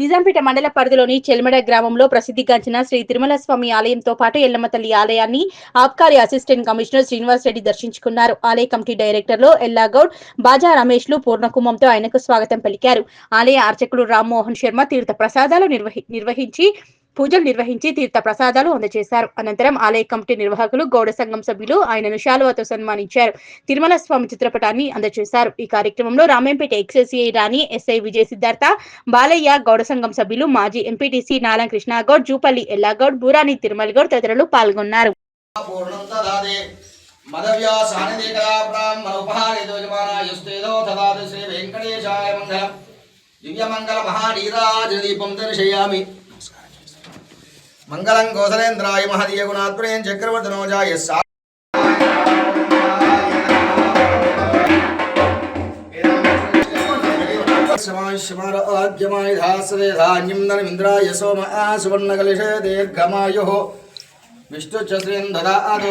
నిజాంపేట మండల పరిధిలోని చెల్మెడ గ్రామంలో ప్రసిద్ధిగాంచిన శ్రీ తిరుమల స్వామి ఆలయంతో పాటు ఎల్లమ్మ తల్లి ఆలయాన్ని ఆబ్కారీ అసిస్టెంట్ కమిషనర్ శ్రీనివాస్ రెడ్డి దర్శించుకున్నారు. ఆలయ కమిటీ డైరెక్టర్లు ఎల్లాగౌడ్ బాజా రమేష్లు పూర్ణకుంభంతో ఆయనకు స్వాగతం పలికారు. ఆలయ అర్చకులు రామ్మోహన్ శర్మ తీర్థ ప్రసాదాలు నిర్వహి నిర్వహించి పూజలు నిర్వహించి తీర్థ ప్రసాదాలు అందజేశారు. అనంతరం ఆలయ కమిటీ నిర్వాహకులు గౌడ సంఘం సభ్యులు ఆయనను శాలువాతో సన్మానించారు. తిరుమల స్వామి చిత్రపటాన్ని అందజేశారు. ఈ కార్యక్రమంలో రామేంపేట ఎక్స్ఎస్ఏ రాణి ఎస్ఐ విజయ సిద్ధార్థ బాలయ్య గౌడ సంఘం సభ్యులు మాజీ ఎంపీటీసీ నాలం కృష్ణాగౌడ్ జూపల్లి ఎల్లాగౌడ్ బూరాని తిరుమల గౌడ్ తదితరులు పాల్గొన్నారు. పూర్ణం దదాతి దర్శయామి. మంగళం కోసలేంద్రాయ మహదీయ గుణాత్మయం చక్రవర్తనోజాయ సా శమాశ్యమారాజ్యమాయ ధాసరే ధాన్యం ధనమింద్రాయ సోమ ఆ సువర్ణకలిషే దీర్ఘమాయు. విష్ణుచ శ్రీం దదాతు